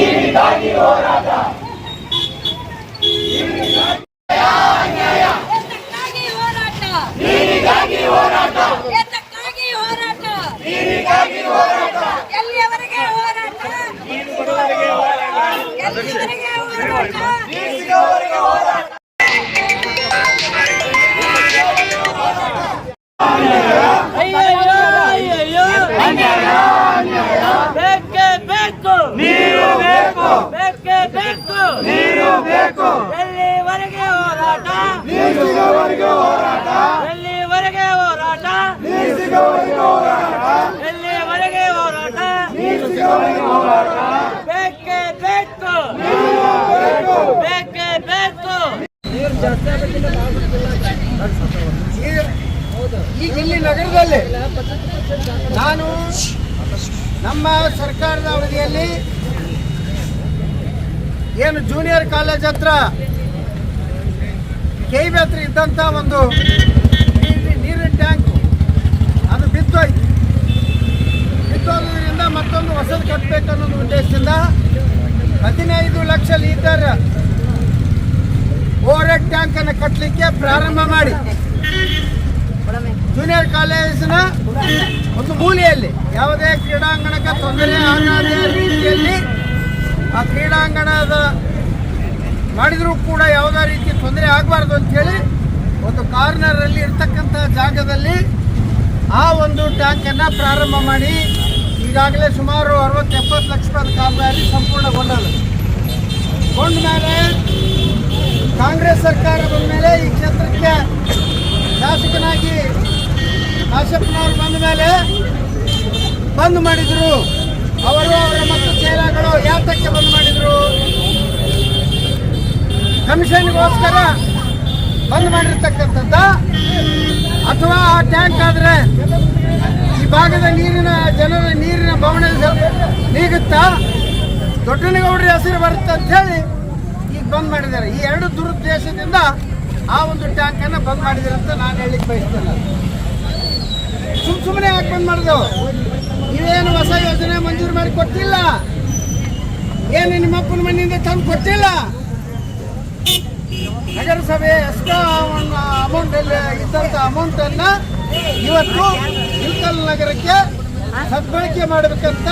ಎತ್ತಕ್ಕಾಗಿ ಹೋರಾಟ ನೀರಿಗಾಗಿ ಹೋರಾಟ ಎತ್ತಕ್ಕಾಗಿ ಹೋರಾಟ ನೀರಿಗಾಗಿ ಹೋರಾಟ ಎಲ್ಲಿಯವರೆಗೆ ಹೋರಾಟ ಎಲ್ಲಿಯವರೆಗೆ ಹೋರಾಟ ಬೇಕೇ ಬೇಕು. ನೀರು ಬೇಕು. ಬೇಕೇ ಬೇಕು. ನೀರು ಬೇಕು. ಎಲ್ಲಿವರೆಗೆ ಹೋರಾಟ? ನೀರು ಸಿಗೋವರೆಗೂ ಹೋರಾಟ ಎಲ್ಲಿವರೆಗೆ ಹೋರಾಟ? ನೀರು ಸಿಗೋವರೆಗೂ ಹೋರಾಟ ಎಲ್ಲಿವರೆಗೆ ಹೋರಾಟ? ನೀರು ಸಿಗೋವರೆಗೂ ಹೋರಾಟ ಬೇಕೇ. ಬೇಕು ಬೇಕು ಬೇಕೇ ಬೇಕು ಈಗ ಇಲ್ಲಿ ನಗರದಲ್ಲಿ ನಾನು ನಮ್ಮ ಸರ್ಕಾರದ ಅವಧಿಯಲ್ಲಿ ಏನು ಜೂನಿಯರ್ ಕಾಲೇಜ್ ಹತ್ರ ಕೆ ಹತ್ರ ಇದ್ದಂಥ ಒಂದು ನೀರಿನ- ಟ್ಯಾಂಕ್ ಅದು ಬಿದ್ದೋಯ್ತು. ಬಿದ್ದೋದ್ರಿಂದ ಮತ್ತೊಂದು ಹೊಸದು ಕಟ್ಟಬೇಕು ಅನ್ನೋ ಉದ್ದೇಶದಿಂದ ಹದಿನೈದು ಲಕ್ಷ ಲೀಟರ್ ಓವರ್ ಟ್ಯಾಂಕನ್ನು ಕಟ್ಟಲಿಕ್ಕೆ ಪ್ರಾರಂಭ ಮಾಡಿ. ಜೂನಿಯರ್ ಕಾಲೇಜಿನ ಒಂದು ಮೂಲೆಯಲ್ಲಿ ಯಾವುದೇ ಕ್ರೀಡಾಂಗಣಕ್ಕೆ ತೊಂದರೆ ಆಗದ ರೀತಿಯಲ್ಲಿ ಆ ಕ್ರೀಡಾಂಗಣದ ಮಾಡಿದರೂ ಕೂಡ ಯಾವುದೇ ರೀತಿ ತೊಂದರೆ ಆಗಬಾರ್ದು ಅಂತೇಳಿ ಒಂದು ಕಾರ್ನರಲ್ಲಿ ಇರ್ತಕ್ಕಂಥ ಜಾಗದಲ್ಲಿ ಆ ಒಂದು ಟ್ಯಾಂಕನ್ನು ಪ್ರಾರಂಭ ಮಾಡಿ ಈಗಾಗಲೇ ಸುಮಾರು ಅರವತ್ತು ಎಪ್ಪತ್ತು ಲಕ್ಷ ರೂಪಾಯಿ ಕಾಮಗಾರಿ ಸಂಪೂರ್ಣಗೊಂಡದು ಕೊಂಡ ಮೇಲೆ ಕಾಂಗ್ರೆಸ್ ಸರ್ಕಾರ ಬಂದ ಮೇಲೆ ಈ ಕ್ಷೇತ್ರಕ್ಕೆ ಶಾಸಕನಾಗಿ ಕಾಶಪ್ಪನವರು ಬಂದ ಮೇಲೆ ಬಂದ್ ಮಾಡಿದ್ರು. ಅವರು ಅವರ ಮತ್ತು ಚೇಲಾಗಳು ಯಾತಕ್ಕೆ ಬಂದ್ ಮಾಡಿದ್ರು? ಕಮಿಷನ್ಗೋಸ್ಕರ ಬಂದ್ ಮಾಡಿರ್ತಕ್ಕಂಥದ್ದ? ಅಥವಾ ಆ ಟ್ಯಾಂಕ್ ಆದ್ರೆ ಈ ಭಾಗದ ನೀರಿನ ಜನರ ನೀರಿನ ಬವಣೆ ನೀಗುತ್ತಾ? ದೊಡ್ಡನಗೌಡರ ಹೆಸರು ಬರುತ್ತೆ ಅಂತ ಹೇಳಿ ಈಗ ಬಂದ್ ಮಾಡಿದ್ದಾರೆ. ಈ ಎರಡು ದುರುದ್ದೇಶದಿಂದ ಆ ಒಂದು ಟ್ಯಾಂಕನ್ನು ಬಂದ್ ಮಾಡಿದ್ದಾರೆ ಅಂತ ನಾನು ಹೇಳಿಕ್ ಬಯಸ್ತೇನೆ. ಸುಮ್ ಸುಮ್ಮನೆ ಯಾಕೆ ಬಂದ್ ಮಾಡಿದೆವು ನೀವೇನು ಹೊಸ ಯೋಜನೆ ಮಂಜೂರು ಮಾಡಿ ಕೊಟ್ಟಿಲ್ಲ? ಏನು ನಿಮ್ಮಪ್ಪನ ಮನೆಯಿಂದ ತಂದು ಕೊಟ್ಟಿಲ್ಲ? ನಗರಸಭೆ ಎಷ್ಟೋ ಅಮೌಂಟ್ ಇದ್ದಂತ ಅಮೌಂಟ್ ಅನ್ನ ಇವತ್ತು ಇಲ್ಕಲ್ ನಗರಕ್ಕೆ ಸದ್ಬಳಕೆ ಮಾಡಬೇಕಂತ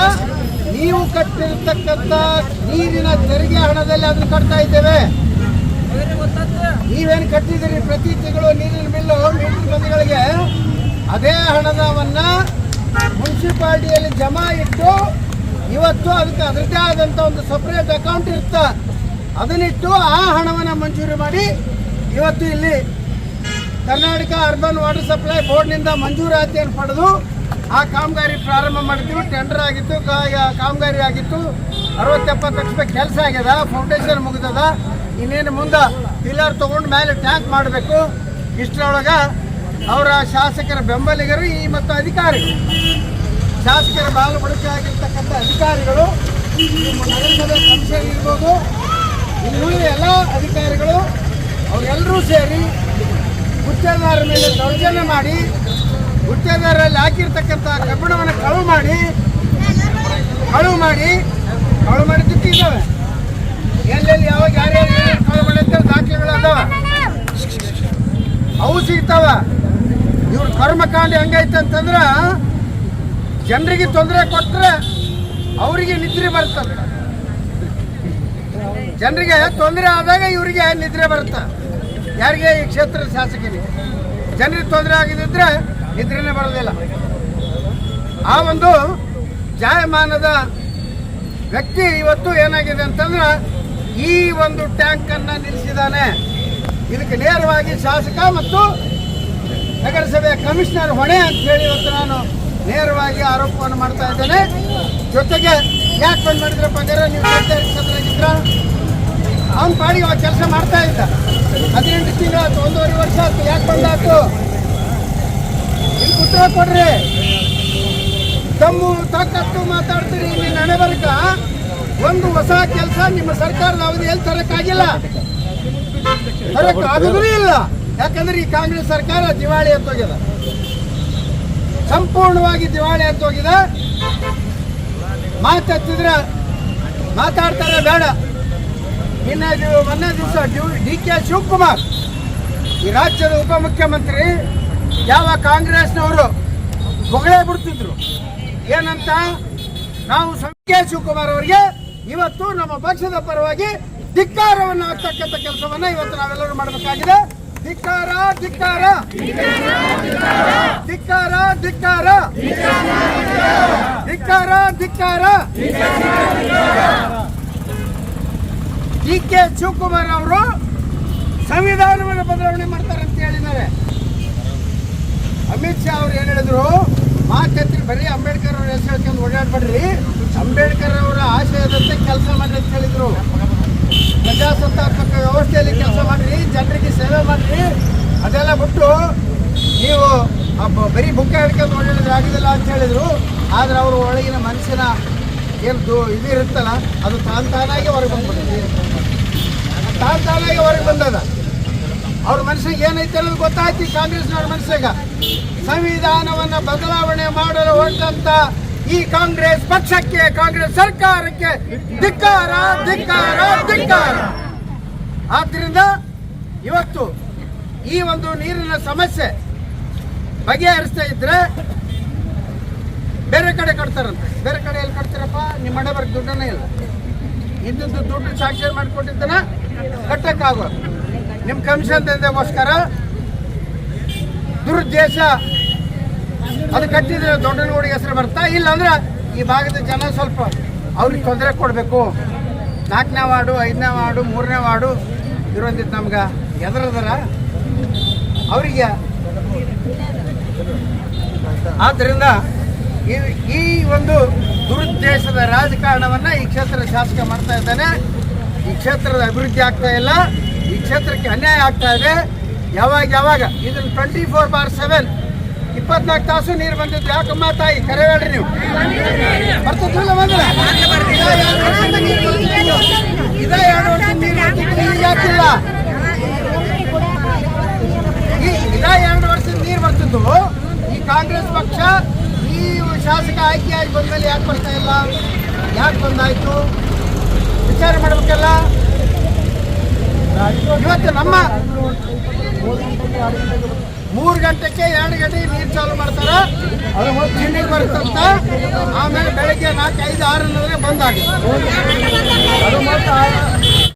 ನೀವು ಕಟ್ಟಿರ್ತಕ್ಕಂಥ ನೀರಿನ ತೆರಿಗೆ ಹಣದಲ್ಲಿ ಅದನ್ನು ಕಟ್ತಾ ಇದ್ದೇವೆ. ನೀವೇನು ಕಟ್ಟಿದ್ದೀರಿ? ಪ್ರತಿ ತಿಂಗಳು ನೀರಿನ ಬಿಲ್ಲು ಮಂದಿಗಳಿಗೆ ಅದೇ ಹಣದವನ್ನ ಮುನ್ಸಿಪಾಲ್ಟಿಯಲ್ಲಿ ಜಮಾ ಇಟ್ಟು ಇವತ್ತು ಅದಕ್ಕೆ ಅದರದೇ ಆದಂಥ ಒಂದು ಸಪ್ರೇಟ್ ಅಕೌಂಟ್ ಇರ್ತ ಅದನ್ನಿಟ್ಟು ಆ ಹಣವನ್ನು ಮಂಜೂರು ಮಾಡಿ ಇವತ್ತು ಇಲ್ಲಿ ಕರ್ನಾಟಕ ಅರ್ಬನ್ ವಾಟರ್ ಸಪ್ಲೈ ಬೋರ್ಡ್ನಿಂದ ಮಂಜೂರಾತಿಯನ್ನು ಪಡೆದು ಆ ಕಾಮಗಾರಿ ಪ್ರಾರಂಭ ಮಾಡಿದ್ವಿ ಟೆಂಡರ್ ಆಗಿತ್ತು ಕಾಮಗಾರಿ ಆಗಿತ್ತು. ಅರವತ್ತೆಪ್ಪತ್ತು ಲಕ್ಷ ರೂಪಾಯಿ ಕೆಲಸ ಆಗ್ಯದ ಫೌಂಡೇಶನ್ ಮುಗಿದದ. ಇನ್ನೇನು ಮುಂದೆ ಪಿಲ್ಲರ್ ತೊಗೊಂಡು ಮೇಲೆ ಟ್ಯಾಂಕ್ ಮಾಡಬೇಕು. ಇಷ್ಟರೊಳಗೆ ಅವರ ಶಾಸಕರ ಬೆಂಬಲಿಗರು ಈ ಮತ್ತು ಅಧಿಕಾರಿಗಳು. ಶಾಸಕರ ಬಾಲು ಬಡಕೆ ಆಗಿರ್ತಕ್ಕಂಥ ಅಧಿಕಾರಿಗಳು ನಗರಸಭೆ ಕಮಿಷನ್ ಇರ್ಬೋದು ಇಲ್ಲಿ ಎಲ್ಲ ಅಧಿಕಾರಿಗಳು, ಅವರೆಲ್ಲರೂ ಸೇರಿ ಗುತ್ತೇದಾರರ ಮೇಲೆ ದೌರ್ಜನ್ಯ ಮಾಡಿ ಗುತ್ತೇದಾರರಲ್ಲಿ ಹಾಕಿರ್ತಕ್ಕಂಥ ಕಬ್ಬಿಣವನ್ನು ಕಳುವು ಮಾಡಿ ಕಳುವು ಮಾಡಿ ಕಳು ಮಾಡಿ ತಿಟ್ಟಿದ್ದಾವೆ ಎಲ್ಲೆಲ್ಲಿ ಯಾವಾಗ ಯಾರ್ಯಾರು ಕಳು ಮಾಡಿರ್ತಾರೆ ದಾಖಲೆಗಳು ಅವು ಸಿಗ್ತಾವ. ಇವ್ರ ಕರ್ಮಕಾಂಡ ಹೆಂಗೈತೆ ಅಂತಂದ್ರೆ ಜನರಿಗೆ ತೊಂದರೆ ಕೊಟ್ಟರೆ ಅವರಿಗೆ ನಿದ್ರೆ ಬರ್ತದೆ. ಜನರಿಗೆ ತೊಂದರೆ ಆದಾಗ ಇವರಿಗೆ ನಿದ್ರೆ ಬರುತ್ತೆ. ಯಾರಿಗೆ ಈ ಕ್ಷೇತ್ರದ ಶಾಸಕರಿಗೆ? ಜನರಿಗೆ ತೊಂದರೆ ಆಗಿದ್ರೆ ನಿದ್ರೆನೇ ಬರೋದಿಲ್ಲ. ಆ ಒಂದು ಜಾಯಮಾನದ ವ್ಯಕ್ತಿ ಇವತ್ತು ಏನಾಗಿದೆ ಅಂತಂದ್ರೆ ಈ ಒಂದು ಟ್ಯಾಂಕನ್ನು ನಿಲ್ಲಿಸಿದ್ದಾನೆ. ಇದಕ್ಕೆ ನೇರವಾಗಿ ಶಾಸಕ ಮತ್ತು ನಗರಸಭೆಯ ಕಮಿಷನರ್ ಹೊಣೆ ಅಂತ ಹೇಳಿ ಇವತ್ತು ನಾನು ನೇರವಾಗಿ ಆರೋಪವನ್ನು ಮಾಡ್ತಾ ಇದ್ದೇನೆ. ಜೊತೆಗೆ ಯಾಕೆ ಬಂದು ಮಾಡಿದ್ರಪ್ಪ ಅಂದರೆ ನೀವು ಕ್ಷೇತ್ರವಾಗಿದ್ರ ಅವ್ನ ಪಾಡಿಗೆ ಅವ ಕೆಲಸ ಮಾಡ್ತಾ ಇದ್ದ. ಹದಿನೆಂಟು ತಿಂಗಳು ಆಯ್ತು, ಒಂದೂವರೆ ವರ್ಷ ಆಯ್ತು, ಯಾಕೆ ಬಂದಾಯ್ತು ಇಲ್ಲಿ ಉತ್ತರ ಕೊಡ್ರಿ. ತಮ್ಮು ತಾಕತ್ತು ಮಾತಾಡ್ತೀರಿ ಇಲ್ಲಿ ನಡೆ ಬರಕ? ಒಂದು ಹೊಸ ಕೆಲಸ ನಿಮ್ಮ ಸರ್ಕಾರದ ಅವಧಿಯಲ್ಲಿ ತರಕ್ಕಾಗಿಲ್ಲ. ತರಕ್ಕಾಗದೂ ಇಲ್ಲ. ಯಾಕಂದ್ರೆ ಈ ಕಾಂಗ್ರೆಸ್ ಸರ್ಕಾರ ದಿವಾಳಿ ಎತ್ತೋಗ್ಯದ ಸಂಪೂರ್ಣವಾಗಿ ದಿವಾಳಿ ಎತ್ತೋಗಿದೆ ಮಾತೆತ್ತಿದ್ರೆ ಮಾತಾಡ್ತಾರೆ ಬೇಡ. ದಿವ- ಮೊನ್ನೆ ದಿವಸ ಡಿ ಕೆ ಶಿವಕುಮಾರ್, ಈ ರಾಜ್ಯದ ಉಪಮುಖ್ಯಮಂತ್ರಿ, ಯಾವ ಕಾಂಗ್ರೆಸ್ನವರು ಹೊಗಳೇ ಬಿಡ್ತಿದ್ರು. ಏನಂತ ನಾವು ಕೆ. ಶಿವಕುಮಾರ್ ಅವರಿಗೆ ಇವತ್ತು ನಮ್ಮ ಪಕ್ಷದ ಪರವಾಗಿ ಧಿಕ್ಕಾರವನ್ನು ಆಗ್ತಕ್ಕಂಥ ಕೆಲಸವನ್ನು ಇವತ್ತು ನಾವೆಲ್ಲರೂ ಮಾಡಬೇಕಾಗಿದೆ. ಧಿಕ್ಕಾರ ಧಿಕ್ಕಾರ. ಧಿಕ್ಕಾರ ಧಿಕ್ಕಾರ. ಧಿಕ್ಕಾರ ಧಿಕ್ಕಾರ. ಡಿ ಕೆ ಶಿವಕುಮಾರ್ ಅವರು ಸಂವಿಧಾನವನ್ನು ಬದಲಾವಣೆ ಮಾಡ್ತಾರೆ ಅಂತ ಹೇಳಿದ್ದಾರೆ. ಅಮಿತ್ ಶಾ ಅವ್ರು ಏನ್ ಹೇಳಿದ್ರು? ಮಾತೆತ್ತಿ ಬರೀ ಅಂಬೇಡ್ಕರ್ ಅವ್ರ ಹೆಸರು ಹೇಳ್ಕೊಂಡು ಓಡಾಡ್ಬೇಡ್ರಿ. ಅಂಬೇಡ್ಕರ್ ಅವರ ಆಶಯದಂತೆ ಕೆಲಸ ಮಾಡಿ ಅಂತ ಹೇಳಿದ್ರು. ಪ್ರಜಾಸತ್ತಾತ್ಮಕ ವ್ಯವಸ್ಥೆಯಲ್ಲಿ ಕೆಲಸ ಮಾಡ್ರಿ ಜನರಿಗೆ ಸೇವೆ ಮಾಡ್ರಿ ಅದೆಲ್ಲ ಬಿಟ್ಟು ನೀವು ಆ ಬ- ಬರೀ ಬುಕ್ಕ ಓಡಾಡಿದ್ರೆ ಅಂತ ಹೇಳಿದ್ರು. ಆದ್ರೆ ಅವರು ಒಳಗಿನ ಮನಸ್ಸಿನ ಏನು ಇದು ಇರುತ್ತಲ್ಲ, ಅದು ತಾನ್ ತಾನಾಗಿ ಹೊರಗೆ ಬಂದ್ಬಿಟ್ಟಿದೆ ತಾನ್ ತಾನಾಗಿ ಹೊರಗೆ ಬಂದದ. ಅವ್ರ ಮನಸ್ಸಿಗೆ ಏನೈತೆ ಅನ್ನೋದು ಗೊತ್ತಾಯ್ತು ಕಾಂಗ್ರೆಸ್ನವ್ರ ಮನಸ್ಸಿಗೆ. ಸಂವಿಧಾನವನ್ನ ಬದಲಾವಣೆ ಮಾಡಲು ಹೊರಟಂತ ಈ ಕಾಂಗ್ರೆಸ್ ಪಕ್ಷಕ್ಕೆ, ಕಾಂಗ್ರೆಸ್ ಸರ್ಕಾರಕ್ಕೆ ಧಿಕ್ಕಾರ ಧಿಕ್ಕಾರ ಧಿಕ್ಕಾರ. ಆದ್ರಿಂದ ಇವತ್ತು ಈ ಒಂದು ನೀರಿನ ಸಮಸ್ಯೆ ಬಗೆಹರಿಸ್ತಾ ಇದ್ರೆ ಬೇರೆ ಕಡೆ ಕಟ್ತಾರಂತೆ. ಬೇರೆ ಕಡೆ ಎಲ್ಲಿ ಕಟ್ತಾರಪ್ಪ, ನಿಮ್ಮ ಮನೆ ಬರ್ಗೆ ದುಡ್ಡನೇ ಇಲ್ಲ. ಇದ್ದು ದುಡ್ಡು ಸಾಕ್ಷಿ ಮಾಡಿಕೊಟ್ಟಿದ್ದನ ಕಟ್ಟಕ್ಕಾಗೋದು. ನಿಮ್ಮ ಕಮಿಷನ್ ದಂಧೆಗೋಸ್ಕರ ದುರುದ್ದೇಶ. ಅದು ಕಟ್ಟಿದ್ರೆ ದೊಡ್ಡನಗೌಡಿಗೆ ಹೆಸರು ಬರ್ತಾ ಇಲ್ಲ ಅಂದ್ರೆ ಈ ಭಾಗದ ಜನ ಸ್ವಲ್ಪ ಅವ್ರಿಗೆ ತೊಂದರೆ ಕೊಡಬೇಕು. ನಾಲ್ಕನೇ ವಾರ್ಡು, ಐದನೇ ವಾರ್ಡು, ಮೂರನೇ ವಾರ್ಡು ಇರೋದಿತ್ತು ನಮ್ಗೆ. ಎದರದರ ಅವರಿಗೆ. ಆದ್ದರಿಂದ ಈ ಒಂದು ದುರುದ್ದೇಶದ ರಾಜಕಾರಣವನ್ನು ಈ ಕ್ಷೇತ್ರದ ಶಾಸಕ ಮಾಡ್ತಾ ಇದ್ದಾನೆ. ಈ ಕ್ಷೇತ್ರದ ಅಭಿವೃದ್ಧಿ ಆಗ್ತಾ ಇಲ್ಲ. ಈ ಕ್ಷೇತ್ರಕ್ಕೆ ಅನ್ಯಾಯ ಆಗ್ತಾ ಇದೆ. ಯಾವಾಗ ಯಾವಾಗ? ಇದನ್ನು ಟ್ವೆಂಟಿ ಫೋರ್ ಬಾರ್ ಸೆವೆನ್ ಇಪ್ಪತ್ನಾಲ್ಕು ತಾಸು ನೀರು ಬಂದಿದ್ದು ಯಾಕಮ್ಮ ತಾಯಿ? ಕರೆ ಹೇಳ್ರಿ ನೀವು. ಬರ್ತದಿಲ್ಲ ಬಂದ್ರೆ ಇದೇ ಎರಡು ವರ್ಷ ನೀರು ವರ್ಷದ ನೀರು ಬರ್ತಿದ್ದು ಈ ಕಾಂಗ್ರೆಸ್ ಪಕ್ಷ ಶಾಸಕ ಆಯ್ಕೆಯಾಗಿ ಬಂದ್ಮೇಲೆ ಯಾಕೆ ಬರ್ತಾ ಇಲ್ಲ? ಯಾಕೆ ಬಂದಾಯ್ತು? ವಿಚಾರ ಮಾಡಬೇಕಲ್ಲ? ಇವತ್ತು ನಮ್ಮ ಮೂರು ಗಂಟೆಗೆ ಎರಡು ಗಂಟೆ ನೀರು ಚಾಲು ಮಾಡ್ತಾರ. ಚಿಣ್ಣಿಗೆ ಬರುತ್ತಂತ ಆಮೇಲೆ ಬೆಳಗ್ಗೆ ನಾಲ್ಕು ಐದು ಆರು ಬಂದಾಗ.